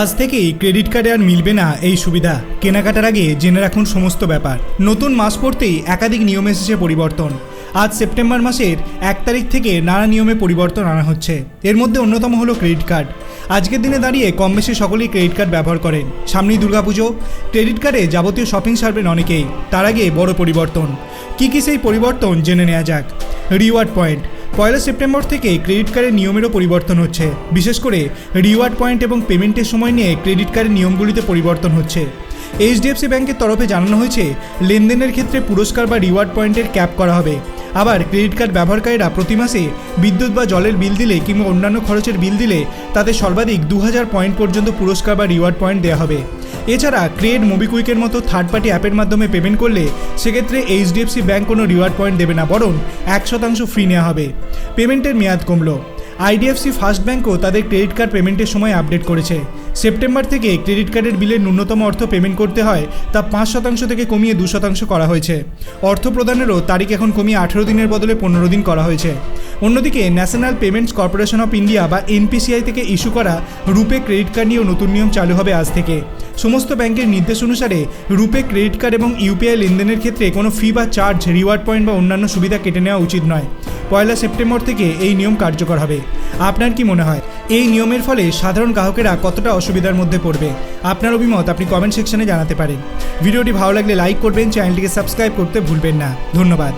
আজ থেকেই ক্রেডিট কার্ডে আর মিলবে না এই সুবিধা। কেনাকাটার আগে জেনে রাখুন সমস্ত ব্যাপার। নতুন মাস পড়তেই একাধিক নিয়ম এসেছে পরিবর্তন। আজ সেপ্টেম্বর মাসের এক তারিখ থেকে নানা নিয়মে পরিবর্তন আনা হচ্ছে। এর মধ্যে অন্যতম হলো ক্রেডিট কার্ড। আজকের দিনে দাঁড়িয়ে কম বেশি সকলেই ক্রেডিট কার্ড ব্যবহার করেন। সামনেই দুর্গাপুজো। ক্রেডিট কার্ডে যাবতীয় শপিং সারবেন অনেকেই। তার আগে বড় পরিবর্তন। কী কী সেই পরিবর্তন জেনে নেওয়া যাক। Reward point. পয়লা সেপ্টেম্বর থেকে ক্রেডিট কার্ডের নিয়মেরও পরিবর্তন হচ্ছে। বিশেষ করে রিওয়ার্ড পয়েন্ট এবং পেমেন্টের সময় নিয়ে ক্রেডিট কার্ডের নিয়মগুলিতে পরিবর্তন হচ্ছে। এইচডিএফসি ব্যাংকের তরফে জানানো হয়েছে, লেনদেনের ক্ষেত্রে পুরস্কার বা রিওয়ার্ড পয়েন্টের ক্যাপ করা হবে। আবার ক্রেডিট কার্ড ব্যবহারকারীরা প্রতি মাসে বিদ্যুৎ বা জলের বিল দিলে কিংবা অন্যান্য খরচের বিল দিলে তাতে সর্বাধিক দু হাজার পয়েন্ট পর্যন্ত পুরস্কার বা রিওয়ার্ড পয়েন্ট দেওয়া হবে। এছাড়া ক্রেড মোবিকুইকের মতো থার্ড পার্টি অ্যাপের মাধ্যমে পেমেন্ট করলে সেক্ষেত্রে এইচডিএফসি ব্যাঙ্ক কোনো রিওয়ার্ড পয়েন্ট দেবে না, বরং এক শতাংশ ফ্রি নেওয়া হবে। পেমেন্টের মেয়াদ কমলো। আইডিএফসি ফার্স্ট ব্যাঙ্কও তাদের ক্রেডিট কার্ড পেমেন্টের সময় আপডেট করেছে। সেপ্টেম্বর থেকে ক্রেডিট কার্ডের বিলের ন্যূনতম অর্থ পেমেন্ট করতে হয়, তা পাঁচ শতাংশ থেকে কমিয়ে দু শতাংশ করা হয়েছে। অর্থ প্রদানেরও তারিখ এখন কমিয়ে আঠেরো দিনের বদলে পনেরো দিন করা হয়েছে। অন্যদিকে national payments corporation of India বা এনপিসিআই থেকে ইস্যু করা রুপে ক্রেডিট কার্ড নিয়েও নতুন নিয়ম চালু হবে আজ থেকে। সমস্ত ব্যাংকের নির্দেশ অনুসারে রুপে ক্রেডিট কার্ড এবং ইউপিআই লেনদেনের ক্ষেত্রে কোনো ফি বা চার্জ, রিওয়ার্ড পয়েন্ট বা অন্যান্য সুবিধা কেটে নেওয়া উচিত নয়। পয়লা সেপ্টেম্বর থেকে এই নিয়ম কার্যকর হবে। আপনার কি মনে হয়? এই নিয়মের ফলে সাধারণ গ্রাহকেরা কতটা অসুবিধার মধ্যে পড়বে? আপনার অভিমত আপনি কমেন্ট সেকশনে জানাতে পারেন। ভিডিওটি ভালো লাগলে লাইক করবেন চ্যানেলটিকে সাবস্ক্রাইব করতে ভুলবেন না। ধন্যবাদ।